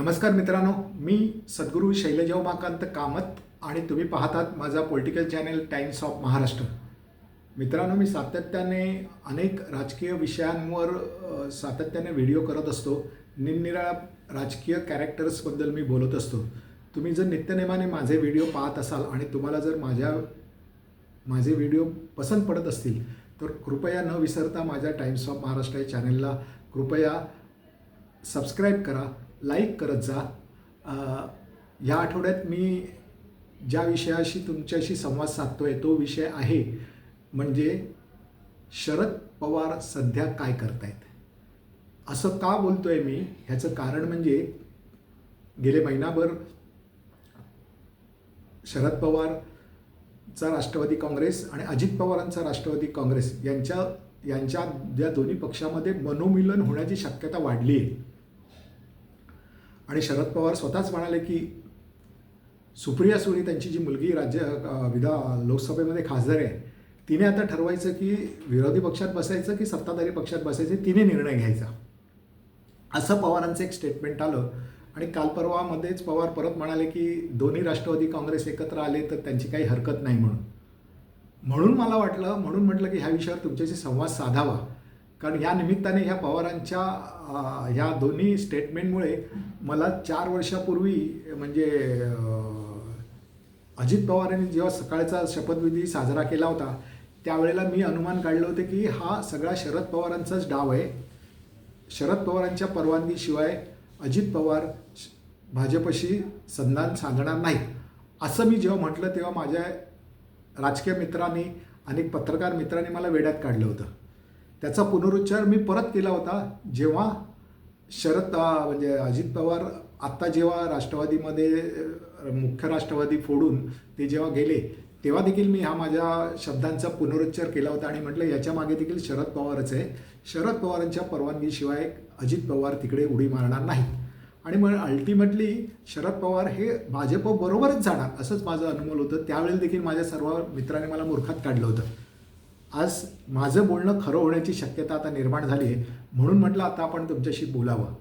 नमस्कार मित्रांनो मी सद्गुरू शैलजा उमाकांत कामत आणि तुम्ही पाहतात माझा political channel Times of Maharashtra मित्रांनो मी सातत्याने अनेक राजकीय विषयांवर सातत्याने व्हिडिओ करत असतो. निरनिराळ्या राजकीय कॅरेक्टर्सबद्दल मी बोलत असतो. तुम्ही जर नित्यनेमाने माझे व्हिडिओ पाहत असाल आणि तुम्हाला जर माझ्या माझे व्हिडिओ पसंत पडत असतील तर कृपया न विसरता माझ्या टाइम्स ऑफ महाराष्ट्र या चॅनलला कृपया सबस्क्राईब करा. लाईक करत जा. ह्या आठवड्यात मी ज्या विषयाशी तुमच्याशी संवाद साधतो आहे तो विषय आहे म्हणजे शरद पवार सध्या काय करतायत? असं का बोलतोय मी? ह्याचं कारण म्हणजे गेले महिनाभर शरद पवारचा राष्ट्रवादी काँग्रेस आणि अजित पवारांचा राष्ट्रवादी काँग्रेस यांच्या यांच्या या दोन्ही पक्षामध्ये मनोमिलन होण्याची शक्यता वाढली आहे आणि शरद पवार स्वतःच म्हणाले की सुप्रिया सुळे त्यांची जी मुलगी राज्य विधा लोकसभेमध्ये खासदार आहे तिने आता ठरवायचं की विरोधी पक्षात बसायचं की सत्ताधारी पक्षात बसायचं तिने निर्णय घ्यायचा. असं पवारांचं एक स्टेटमेंट आलं आणि काल परवामध्येच पवार परत म्हणाले की दोन्ही राष्ट्रवादी काँग्रेस एकत्र आले तर त्यांची काही हरकत नाही म्हणून. म्हणून मला वाटलं म्हणून म्हटलं की ह्या विषयावर तुमच्याशी संवाद साधावा. कारण ह्या निमित्ताने ह्या पवारांच्या ह्या दोन्ही स्टेटमेंटमुळे मला चार वर्षापूर्वी म्हणजे अजित पवार यांनी जेव्हा सकाळचा शपथविधी साजरा केला होता त्यावेळेला मी अनुमान काढलं होतं की हा सगळा शरद पवारांचाच डाव आहे. शरद पवारांच्या परवानगीशिवाय अजित पवार श- भाजपशी संधान साधणार नाहीत. असं मी जेव्हा म्हटलं तेव्हा माझ्या राजकीय मित्रांनी अनेक पत्रकार मित्रांनी मला वेड्यात काढलं होतं. त्याचा पुनरुच्चार मी परत केला होता. जेव्हा शरद म्हणजे अजित पवार आत्ता जेव्हा राष्ट्रवादीमध्ये मुख्य राष्ट्रवादी फोडून ते जेव्हा गेले तेव्हा देखील मी हा माझ्या शब्दांचा पुनरुच्चार केला होता आणि म्हटलं याच्या मागे देखील शरद पवारच आहे. शरद पवारांच्या परवानगीशिवाय अजित पवार तिकडे उडी मारणार नाहीत आणि मग अल्टिमेटली शरद पवार हे भाजप बरोबरच जाणार असंच माझं अनुमोल होतं. त्यावेळेला देखील माझ्या सर्व मित्रांनी मला मूर्खात काढलं होतं. आज माझं बोलणं खरं होण्याची शक्यता आता निर्माण झाली आहे. म्हणून म्हटलं आता आपण तुमच्याशी बोलावं.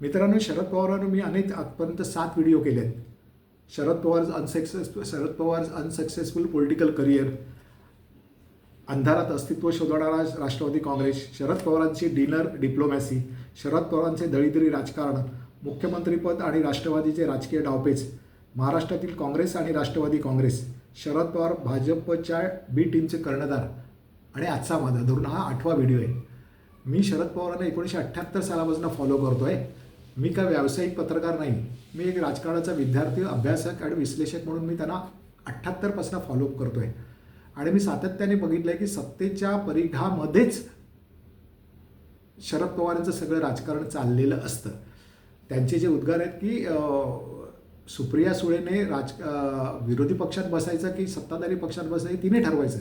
मित्रांनो शरद पवारांवर मी अनेक आजपर्यंत सात व्हिडिओ केले आहेत. Sharad Pawar unsuccessful Sharad Pawar unsuccessful political career अंधारात अस्तित्व शोधणारा राष्ट्रवादी काँग्रेस. शरद पवारांची डिनर डिप्लोमॅसी शरद पवारांचे दळीदळी राजकारण. मुख्यमंत्रीपद आणि राष्ट्रवादीचे राजकीय डावपेच. महाराष्ट्रातील काँग्रेस आणि राष्ट्रवादी काँग्रेस. शरद पवार भाजपच्या बी टीमचे कर्णधार. आणि आजचा माझा धरून हा आठवा व्हिडिओ आहे. मी शरद पवारांना एकोणीसशे अठ्ठ्याहत्तर सालापासून फॉलो करतो आहे मी काय व्यावसायिक पत्रकार नाही. मी एक राजकारणाचा विद्यार्थी अभ्यासक आणि विश्लेषक म्हणून मी त्यांना अठ्ठ्याहत्तरपासून फॉलोअप करतो आहे आणि मी सातत्याने बघितलं आहे की सत्तेच्या परिघामध्येच शरद पवारांचं सगळं राजकारण चाललेलं असतं. त्यांचे जे उद्गार आहेत की सुप्रिया सुळेने राज विरोधी पक्षात बसायचं की सत्ताधारी पक्षात बसायचं तिने ठरवायचं.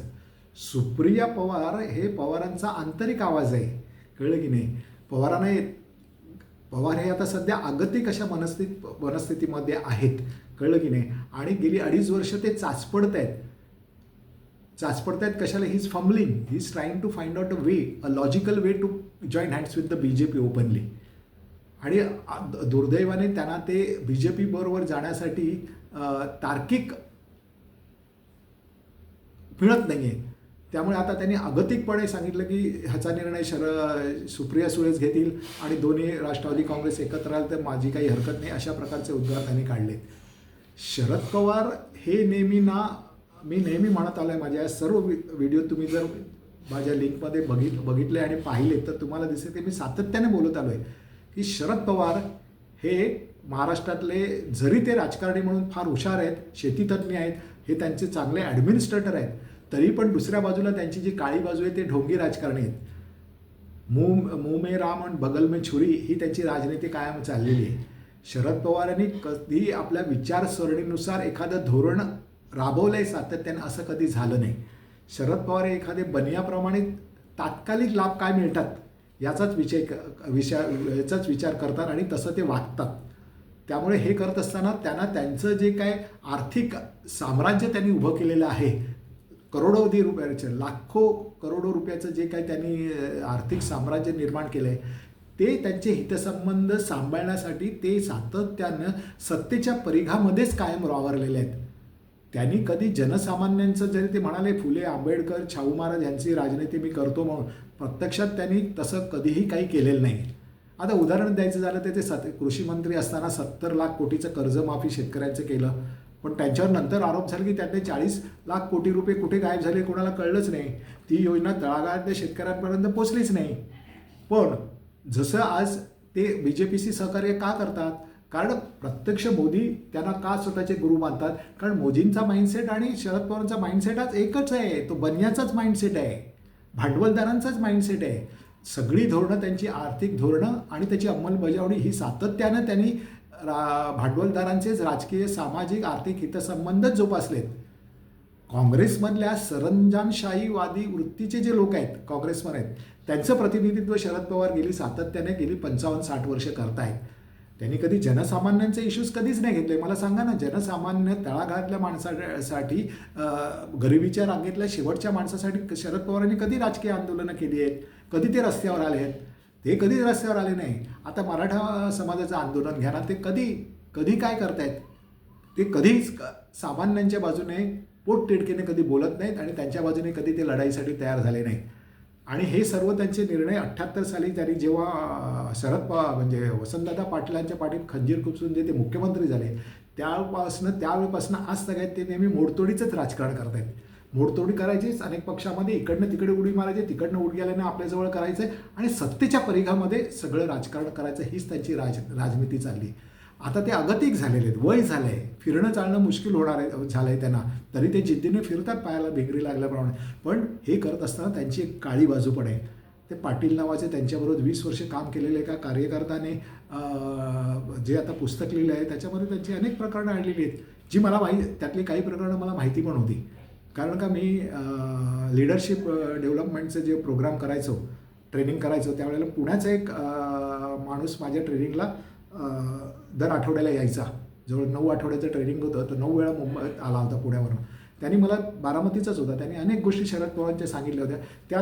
सुप्रिया पवार हे पवारांचा आंतरिक आवाज आहे. कळलं की नाही? पवारांना पवार हे आता सध्या आगतिक अशा मनस्थित मनस्थितीमध्ये आहेत? कळलं की नाही? आणि गेली अडीच वर्ष ते चाचपडत आहेत चाचपडत आहेत कशाला? He is fumbling he is trying to find out a way a logical way to join hands with the B J P openly आणि दुर्दैवाने त्यांना ते बी जे पी बरोबर जाण्यासाठी तार्किक मिळत नाही आहे त्यामुळे आता त्यांनी अगतिकपणे सांगितलं की ह्याचा निर्णय शर सुप्रिया सुळेच घेतील आणि दोन्ही राष्ट्रवादी काँग्रेस एकत्र आलं तर माझी काही हरकत नाही अशा प्रकारचे उद्गार त्यांनी काढले शरद पवार हे नेहमी ना मी नेहमी म्हणत आलो आहे माझ्या या सर्व व्हिडिओ तुम्ही जर माझ्या लिंकमध्ये बघित बघितले आणि पाहिले तर तुम्हाला दिसेल की मी सातत्याने बोलत आलो आहे की शरद पवार हे महाराष्ट्रातले जरी ते राजकारणी म्हणून फार हुशार आहेत शेतीतज्ञ आहेत हे त्यांचे चांगले ॲडमिनिस्ट्रेटर आहेत तरी पण दुसऱ्या बाजूला त्यांची जी काळी बाजू आहे ते ढोंगी राजकारणी आहेत. मुंह मुंह मे राम आणि बगल मे छुरी ही त्यांची राजनीती कायम चाललेली आहे. शरद पवारांनी कधी आपल्या विचारसरणीनुसार एखादं धोरण राबवलं आहे सातत्याने असं कधी झालं नाही. शरद पवार हे एखादे बनियाप्रमाणे तात्कालिक लाभ काय मिळतात याचाच विषय क- विषय याचाच विचार करतात आणि तसं ते वागतात. त्यामुळे हे करत असताना त्यांना त्यांचं जे काय आर्थिक साम्राज्य त्यांनी उभं केलेलं आहे करोडोवधी रुपयाचं लाखो करोडो रुपयाचं जे काही त्यांनी आर्थिक साम्राज्य निर्माण केलं आहे ते त्यांचे हितसंबंध सांभाळण्यासाठी ते सातत्यानं सत्तेच्या परिघामध्येच कायम वावरलेले आहेत. त्यांनी कधी जनसामान्यांचं जरी ते म्हणाले फुले आंबेडकर शाहू महाराज यांची राजनीती मी करतो म्हणून प्रत्यक्षात त्यांनी तसं कधीही काही केलेलं नाही. आता उदाहरण द्यायचं झालं तर ते सत कृषी मंत्री असताना सत्तर लाख कोटीचं कर्जमाफी शेतकऱ्यांचं केलं. पण त्यांच्यावर नंतर आरोप झाला की त्यांनी चाळीस लाख कोटी रुपये कुठे गायब झाले कोणाला कळलंच नाही. ती योजना तळागाळातल्या शेतकऱ्यांपर्यंत पोचलीच नाही. पण जसं आज ते बी जे पीशी सहकार्य का करतात? कारण प्रत्यक्ष मोदी त्यांना का स्वतःचे गुरु मानतात? कारण मोदींचा माइंडसेट आणि शरद पवारांचा माइंडसेट आज एकच आहे. तो बनण्याचाच माइंडसेट आहे. भांडवलदारांचाच माइंडसेट आहे. सगळी धोरणं त्यांची आर्थिक धोरणं आणि त्याची अंमलबजावणी ही सातत्यानं त्यांनी रा भांडवलदारांचेच राजकीय सामाजिक आर्थिक हितसंबंधच जोपासलेत. काँग्रेसमधल्या सरंजामशाहीवादी वृत्तीचे जे लोक आहेत काँग्रेसमध्ये आहेत त्यांचं प्रतिनिधित्व शरद पवार गेली सातत्याने गेली पंचावन्न साठ वर्ष करतायत. त्यांनी कधी जनसामान्यांचे इश्यूज कधीच नाही घेतले. मला सांगा ना जनसामान्य तळागाळातल्या माणसासाठी गरिबीच्या रांगेतल्या शेवटच्या माणसासाठी शरद पवारांनी कधी राजकीय आंदोलनं केली आहेत? कधी ते रस्त्यावर आले आहेत? ते कधीच रस्त्यावर आले नाही? आता मराठा समाजाचं आंदोलन घ्या ना ते कधी कधी काय करतायत? ते कधीच सामान्यांच्या बाजूने पोट तिडकीने कधी बोलत नाहीत आणि त्यांच्या बाजूने कधी ते लढाईसाठी तयार झाले नाहीत. आणि हे सर्व त्यांचे निर्णय अठ्ठ्याहत्तर साली त्यांनी जेव्हा शरद पा म्हणजे वसंतदादा पाटलांच्या पाठीत खंजीर खुपसून जे ते मुख्यमंत्री झाले त्यापासनं त्यावेळेपासून आज सगळ्यात ते नेहमी मोडतोडीचंच राजकारण करतायत. मोडतोडी करायचीच अनेक पक्षामध्ये इकडनं तिकडे उडी मारायची तिकडनं उडी गेल्यानं आपल्याजवळ करायचं आहे आणि सत्तेच्या परिघामध्ये सगळं राजकारण करायचं हीच त्यांची राज राजनीती चालली. आता ते अगतिक झालेले आहेत वय झालं आहे फिरणं चालणं मुश्किल होणार आहे झालं आहे त्यांना. तरी ते जिद्दीने फिरतात पायाला भिंगरी लागल्याप्रमाणे पण हे करत असताना त्यांची एक काळी बाजू पण आहे. ते पाटील नावाचे त्यांच्याबरोबर वीस वर्ष काम केलेले एका कार्यकर्त्याने जे आता पुस्तक लिहिलं आहे त्याच्यामध्ये त्यांची अनेक प्रकरणं आणलेली आहेत. जी मला माहिती त्यातली काही प्रकरणं मला माहिती पण होती. कारण का मी लिडरशिप डेव्हलपमेंटचे जे प्रोग्राम करायचो ट्रेनिंग करायचो त्यावेळेला पुण्याचा एक माणूस माझ्या ट्रेनिंगला दर आठवड्याला यायचा. जवळ नऊ आठवड्याचं ट्रेनिंग होतं तर नऊ वेळा मुंबईत आला होता पुण्यावरून. त्यांनी मला बारामतीचाच होता. त्यांनी अनेक गोष्टी शरद पवारांच्या सांगितल्या होत्या. त्या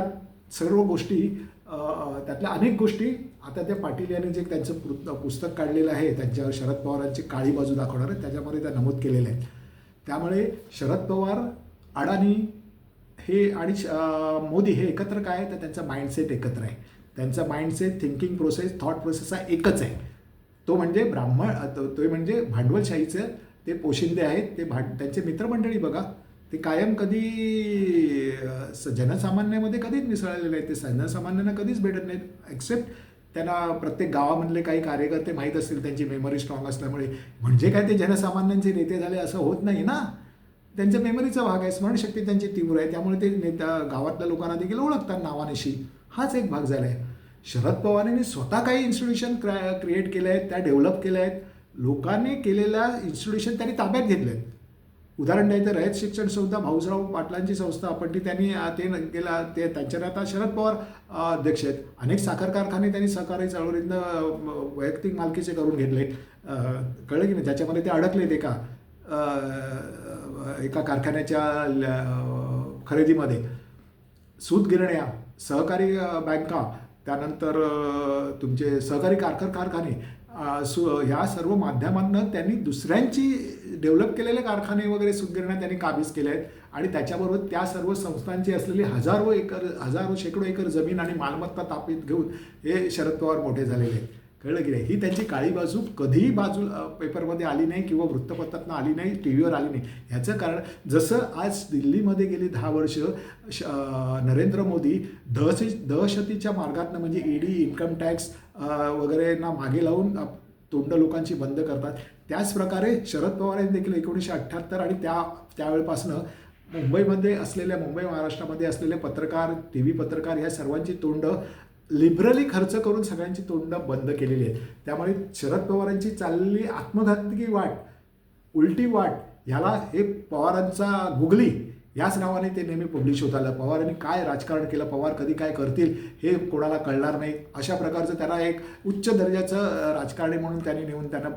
सर्व गोष्टी त्यातल्या अनेक गोष्टी आता त्या पाटील यांनी जे त्यांचं पुस्तक काढलेलं आहे त्यांच्या शरद पवारांची काळी बाजू दाखवणार आहे त्याच्यामध्ये त्या नमूद केलेल्या आहेत. त्यामुळे शरद पवार अडाणी हे आणि श- मोदी हे एकत्र काय आहे? तर त्यांचा माइंडसेट एकत्र आहे. त्यांचा mindset thinking process thought process हा एकच आहे. तो म्हणजे ब्राह्मण तो म्हणजे भांडवलशाहीचं ते पोशिंदे आहेत ते भांड त्यांचे मित्रमंडळी बघा. ते कायम कधी स- जनसामान्यामध्ये कधीच मिसळलेले आहेत ते जनसामान्यांना कधीच भेटत नाहीत. एक्सेप्ट त्यांना प्रत्येक गावामधले काही कार्यकर्ते माहीत असतील त्यांची मेमरी स्ट्रॉंग असल्यामुळे. म्हणजे काय ते जनसामान्यांचे नेते झाले असं होत नाही ना? त्यांच्या मेमरीचा भाग आहे स्मरणशक्ती त्यांची तीव्र आहे त्यामुळे ते नेत्या गावातल्या लोकांना देखील ओळखतात नावानिशी. हाच एक भाग झाला आहे शरद पवारांनी स्वतः काही इन्स्टिट्यूशन क्रिएट केले आहेत त्या डेव्हलप केल्या आहेत लोकांनी केलेल्या इन्स्टिट्यूशन त्यांनी ताब्यात घेतले आहेत उदाहरण द्यायचं रयत शिक्षण संस्था भाऊसराव पाटलांची संस्था आपण ती त्यांनी ते न- ते त्यांच्याने आता शरद पवार अध्यक्ष आहेत. अनेक साखर कारखाने त्यांनी सहकारी चळवळीतनं वैयक्तिक मालकीचे करून घेतले आहेत कळलं की नाही? त्याच्यामध्ये ते अडकलेत एका. एका कारखान्याच्या ल- खरेदीमध्ये सूतगिरण्या सहकारी बँका त्यानंतर तुमचे सहकारी कारखार कारखाने सु ह्या सर्व माध्यमांना त्यांनी दुसऱ्यांची डेव्हलप केलेले कारखाने वगैरे सुतगिरण्या त्यांनी काबीज केले आहेत. आणि त्याच्याबरोबर त्या सर्व संस्थांची असलेली हजारो एकर हजारो शेकडो एकर जमीन आणि मालमत्ता तापित घेऊन हे शरद पवार मोठे झालेले आहेत. कळलं की नाही? ही त्यांची काळी बाजू कधीही बाजू पेपरमध्ये आली नाही किंवा वृत्तपत्रातनं आली नाही टी व्हीवर आली नाही. ह्याचं कारण जसं आज दिल्लीमध्ये गेली दहा वर्ष श नरेंद्र मोदी दहशती दहशतीच्या मार्गातनं म्हणजे ईडी इन्कम टॅक्स वगैरे ना मागे लावून तोंड लोकांची बंद करतात. त्याचप्रकारे शरद पवार यांनी देखील एकोणीसशे अठ्ठ्याहत्तर आणि त्या त्यावेळेपासून मुंबईमध्ये असलेल्या मुंबई महाराष्ट्रामध्ये असलेले पत्रकार टी व्ही पत्रकार या सर्वांची तोंड लिबरली खर्च करून सगळ्यांची तोंड बंद केलेली आहेत. त्यामुळे शरद पवारांची चाललेली आत्मघातकी वाट उलटी वाट ह्याला हे पवारांचा गुगली याच नावाने ते नेहमी पब्लिश होत आलं. पवारांनी काय राजकारण केलं पवार कधी काय करतील हे कोणाला कळणार नाही. अशा प्रकारचं त्यांना एक उच्च दर्जाचं राजकारणी म्हणून त्यांनी नेऊन त्यांना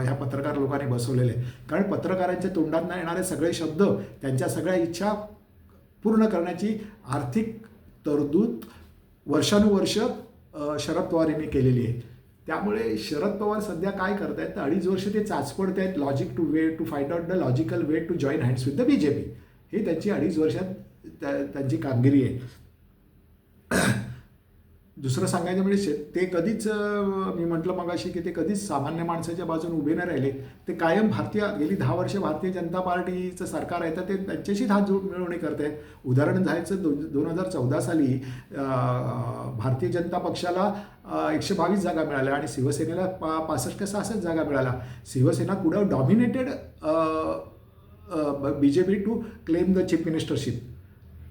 ह्या पत्रकार लोकांनी बसवलेले. आहे. कारण पत्रकारांच्या तोंडातनं येणारे सगळे शब्द त्यांच्या सगळ्या इच्छा पूर्ण करण्याची आर्थिक तरतूद वर्षानुवर्ष शरद पवार यांनी केलेली आहे. त्यामुळे शरद पवार सध्या काय करत आहेत तर अडीच वर्ष ते चाचपडत आहेत logic to way to find out the logical way to join hands with the B J P हे त्यांची अडीच वर्षात त्या- त्यांची कामगिरी आहे. दुसरं सांगायचं म्हणजे ते कधीच मी म्हटलं मगाशी की ते कधीच सामान्य माणसाच्या बाजूने उभे नाही राहिले. ते कायम भारतीय गेली दहा वर्ष भारतीय जनता पार्टीचं सरकार आहे तर ते त्यांच्याशीच हात जोड मिळवणी करत. आहेत उदाहरण जायचं दोन दोन हजार चौदा साली भारतीय जनता पक्षाला एकशे बावीस जागा मिळाल्या आणि शिवसेनेला पा पासष्ट का सहासष्ट जागा मिळाल्या. शिवसेना पुढं dominated B J P to claim the chief ministership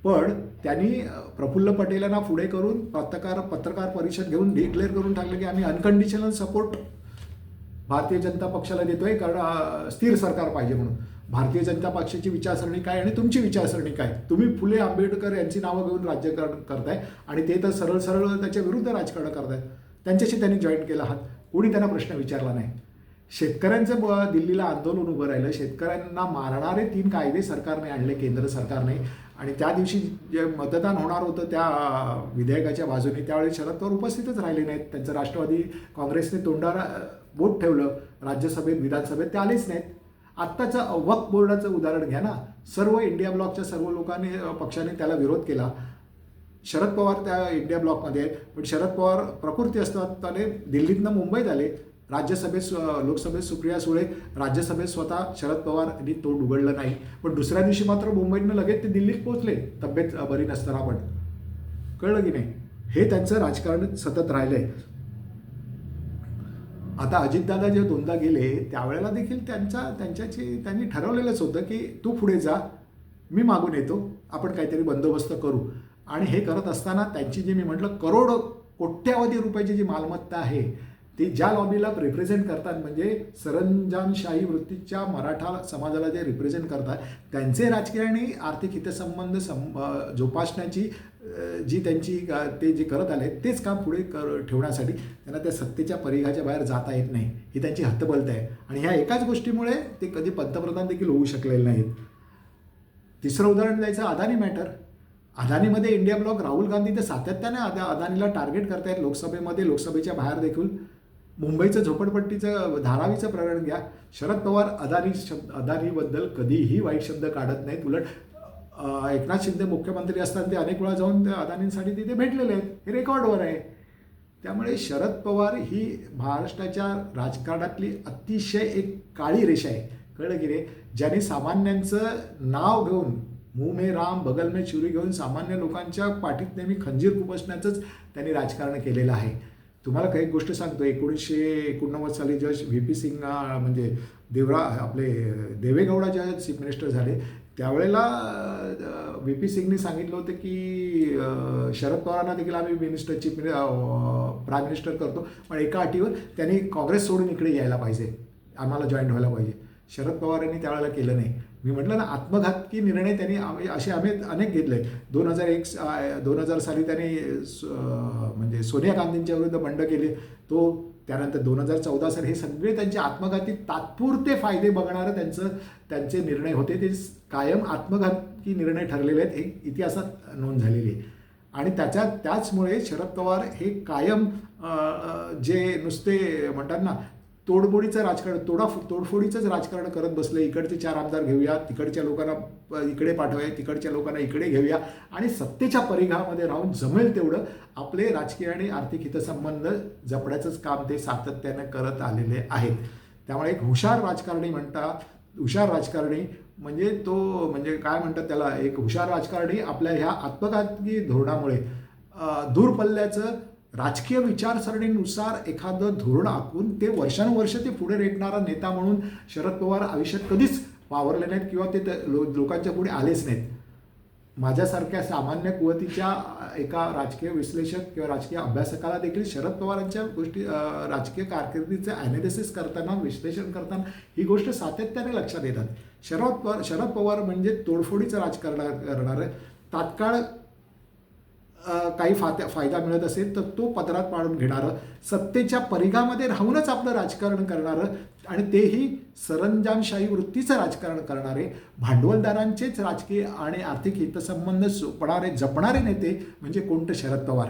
पण त्यांनी प्रफुल्ल प्रफुल्ल पटेलांना पुढे करून पत्रकार पत्रकार परिषद घेऊन डिक्लेअर करून टाकलं की आम्ही अनकंडिशनल सपोर्ट भारतीय जनता पक्षाला देतोय कारण स्थिर सरकार पाहिजे म्हणून. भारतीय जनता पक्षाची विचारसरणी काय आणि तुमची विचारसरणी काय? तुम्ही फुले आंबेडकर यांची नावं घेऊन राज्यकारण करताय आणि ते तर सरळ सरळ त्याच्या विरुद्ध राजकारण करताय त्यांच्याशी त्यांनी जॉईन केला आहात. कोणी त्यांना प्रश्न विचारला नाही. शेतकऱ्यांचं ब- दिल्लीला आंदोलन उभं राहिलं. शेतकऱ्यांना मारणारे तीन कायदे सरकारने आणले केंद्र सरकारने. आणि त्या दिवशी जे मतदान होणार होतं त्या विधेयकाच्या बाजूने त्यावेळी शरद पवार उपस्थितच राहिले नाहीत. त्यांचं राष्ट्रवादी काँग्रेसने तोंडाला बोट ठेवलं. राज्यसभेत विधानसभेत ते आलेच नाहीत. आत्ताचं वक्फ बोर्डाचं उदाहरण घ्या ना. सर्व इंडिया ब्लॉकच्या सर्व लोकांनी पक्षाने त्याला विरोध केला. शरद पवार त्या इंडिया ब्लॉकमध्ये आहेत. पण शरद पवार प्रकृती असताना दिल्लीतनं मुंबईत आले. राज्यसभेत लोकसभेत सुप्रिया सुळे राज्यसभेत स्वतः शरद पवार यांनी तोंड उघडलं नाही. पण दुसऱ्या दिवशी मात्र मुंबईतनं लगेच ते दिल्लीत पोहोचले. तब्येत बरी नसताना पण. कळलं की नाही? हे त्यांचं राजकारण सतत राहिलंय. आता अजितदादा जे दोनदा गेले त्यावेळेला देखील त्यांचा त्यांच्याची त्यांनी ठरवलेलंच होतं की तू पुढे जा मी मागून येतो आपण काहीतरी बंदोबस्त करू. आणि हे करत असताना त्यांची जी मी म्हटलं करोड कोट्यावधी रुपयाची जी मालमत्ता आहे ते ज्या लॉबीला रिप्रेझेंट करतात म्हणजे सरंजामशाही वृत्तीच्या मराठा समाजाला जे रिप्रेझेंट करतात त्यांचे राजकीय आणि आर्थिक हितसंबंध सं जोपासण्याची जी त्यांची ते जे करत आले तेच काम पुढे कर ठेवण्यासाठी त्यांना त्या सत्तेच्या परिघाच्या बाहेर जाता येत नाही. ही त्यांची हतबलत आहे. आणि ह्या एकाच गोष्टीमुळे ते कधी पंतप्रधान देखील होऊ शकलेले नाहीत. तिसरं उदाहरण द्यायचं अदानी मॅटर अदानीमध्ये इंडिया ब्लॉक राहुल गांधी तर सातत्याने अदा अदानीला टार्गेट करतायत लोकसभेमध्ये लोकसभेच्या बाहेर देखील. मुंबईचं झोपडपट्टीचं धारावीचं प्रकरण घ्या. शरद पवार अदानी शब्द अदानीबद्दल कधीही वाईट शब्द काढत नाहीत. उलट एकनाथ शिंदे मुख्यमंत्री असताना ते अनेक वेळा जाऊन त्या अदानींसाठी तिथे भेटलेले आहेत. हे रेकॉर्डवर आहे. त्यामुळे शरद पवार ही महाराष्ट्राच्या राजकारणातली अतिशय एक काळी रेषा आहे. कळलं की रे ज्याने सामान्यांचं नाव घेऊन मुंह में राम बगल में चुरी घेऊन सामान्य लोकांच्या पाठीत नेहमी खंजीर खुपसण्याचंच त्यांनी राजकारण केलेलं आहे. तुम्हाला काही गोष्ट सांगतो. एकोणीसशे एकोणनव्वद साली जेव्हा व्ही पी सिंग म्हणजे देवरा आपले देवेगौडा ज्या चीफ मिनिस्टर झाले. त्यावेळेला व्ही पी सिंगनी सांगितलं होतं की शरद पवारांना देखील आम्ही मिनिस्टर चीफ प्राईम मिनिस्टर करतो. पण एका अटीवर त्यांनी काँग्रेस सोडून इकडे यायला पाहिजे. आम्हाला जॉईन व्हायला पाहिजे. शरद पवार यांनी त्यावेळेला केलं नाही. मी म्हटलं ना आत्मघातकी निर्णय त्यांनी आम्ही- असे आम्ही अनेक घेतले. दोन हजार एक दोन हजार साली त्यांनी स- म्हणजे सोनिया गांधींच्या विरुद्ध बंड केले. तो त्यानंतर दोन हजार चौदा साली हे सगळे त्यांचे आत्मघाती तात्पुरते फायदे बघणारं त्यांचं त्यांचे निर्णय होते. ते कायम आत्मघातकी निर्णय ठरलेले आहेत. हे इतिहासात नोंद झालेली आहे. आणि त्याच्या त्याचमुळे शरद पवार हे कायम जे नुसते म्हणतात ना तोडफोडीचं राजकारण तोडा तोडफोडीचंच राजकारण करत बसले. इकडचे चार आमदार घेऊया तिकडच्या लोकांना इकडे पाठवूया तिकडच्या लोकांना इकडे घेऊया. आणि सत्तेच्या परिघामध्ये राहून जमेल तेवढं आपले राजकीय आणि आर्थिक हितसंबंध जपण्याचंच काम ते सातत्यानं करत आलेले आहेत. त्यामुळे एक हुशार राजकारणी म्हणतात हुशार राजकारणी म्हणजे तो म्हणजे काय म्हणतात त्याला एक हुशार राजकारणी आपल्या ह्या आत्मघातकी धोरणामुळे दूर पल्ल्याचं राजकीय विचारसरणीनुसार एखादं धोरण आखून ते वर्षानुवर्ष ते पुढे रेटणारा नेता म्हणून शरद पवार आयुष्यात कधीच वावरले नाहीत किंवा ते त्या लो लोकांच्या पुढे आलेच नाहीत. माझ्यासारख्या सामान्य कुवतीच्या एका राजकीय विश्लेषक किंवा राजकीय अभ्यासकाला देखील शरद पवारांच्या गोष्टी राजकीय कारकिर्दीचं ॲनालिसिस करताना विश्लेषण करताना ही गोष्ट सातत्याने लक्षात येतात. शरद पवार शरद पवार म्हणजे तोडफोडीचं राजकारण करणारं. तात्काळ काही फात्या फायदा मिळत असेल तर तो पदरात पाडून घेणारं. सत्तेच्या परिघामध्ये राहूनच आपलं राजकारण करणारं आणि तेही सरंजामशाही वृत्तीचं राजकारण करणारे भांडवलदारांचेच राजकीय आणि आर्थिक हितसंबंध सोपणारे जपणारे नेते म्हणजे कोणतं शरद पवार?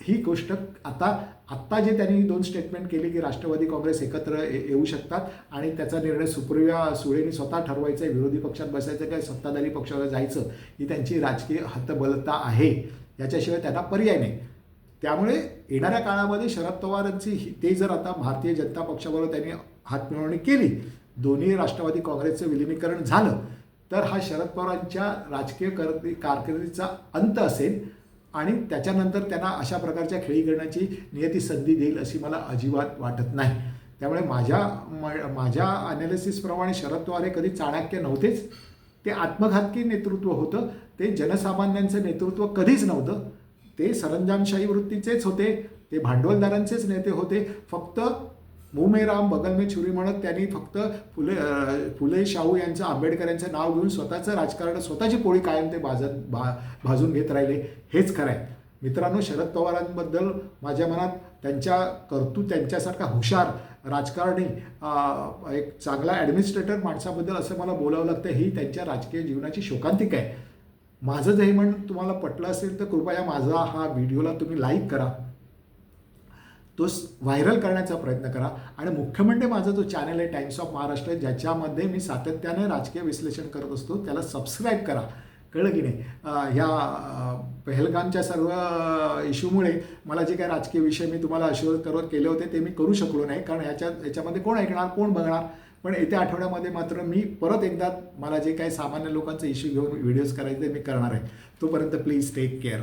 ही गोष्ट आता आत्ता जे त्यांनी दोन स्टेटमेंट केले की राष्ट्रवादी काँग्रेस एकत्र येऊ शकतात आणि त्याचा निर्णय सुप्रिया सुळेंनी स्वतः ठरवायचा आहे विरोधी पक्षात बसायचं काय सत्ताधारी पक्षाला जायचं ही त्यांची राजकीय हतबलता आहे. याच्याशिवाय त्यांना पर्याय नाही. त्यामुळे येणाऱ्या काळामध्ये शरद पवारांची ते जर आता भारतीय जनता पक्षाबरोबर त्यांनी हातमिळवणी केली दोन्ही राष्ट्रवादी काँग्रेसचं विलिनीकरण झालं तर हा शरद पवारांच्या राजकीय करती कारकिर्दीचा अंत असेल आणि त्याच्यानंतर त्यांना अशा प्रकारच्या खेळी करण्याची नियती संधी देईल अशी मला अजिबात वाटत नाही. त्यामुळे माझ्या म- माझ्या अनालिसिसप्रमाणे शरद पवार हे कधी चाणक्य नव्हतेच. ते आत्मघातकी नेतृत्व होतं. ते जनसामान्यांचं नेतृत्व कधीच नव्हतं. ते सरंजामशाही वृत्तीचेच होते. ते भांडवलदारांचेच नेते होते. फक्त मुमेराम राम बगल में छुरी म्हणत त्यांनी फक्त फुले फुले शाहू यांचं आंबेडकर यांचं नाव घेऊन स्वतःचं राजकारण स्वतःची पोळी कायम ते भाजत भा भाजून घेत राहिले. हेच खरं आहे. मित्रांनो शरद पवारांबद्दल माझ्या मनात त्यांच्या कर्तू त्यांच्यासारखा हुशार राजकारणी एक चांगला ॲडमिनिस्ट्रेटर माणसाबद्दल असं मला बोलावं लागतं ही त्यांच्या राजकीय जीवनाची शोकांतिक आहे. माझं जे म्हण तुम्हाला पटलं असेल तर कृपया माझा हा व्हिडिओला तुम्ही लाईक करा. तो व्हायरल करण्याचा प्रयत्न करा. आणि मुख्य म्हणजे माझा जो चॅनल आहे टाइम्स ऑफ महाराष्ट्र ज्याच्यामध्ये मी सातत्याने राजकीय विश्लेषण करत असतो त्याला सबस्क्राईब करा. कळलं की नाही? ह्या पहलगामच्या सर्व इश्यूमुळे मला जे काही राजकीय विषय मी तुम्हाला अश्युअर करत केले होते ते मी करू शकलो नाही. कारण ह्याच्या ह्याच्यामध्ये कोण ऐकणार कोण बघणार? पण येत्या आठवड्यामध्ये मात्र मी परत एकदा मला जे काही सामान्य लोकांचे इश्यू घेऊन व्हिडिओज करायचे ते मी करणार आहे. तोपर्यंत प्लीज टेक केअर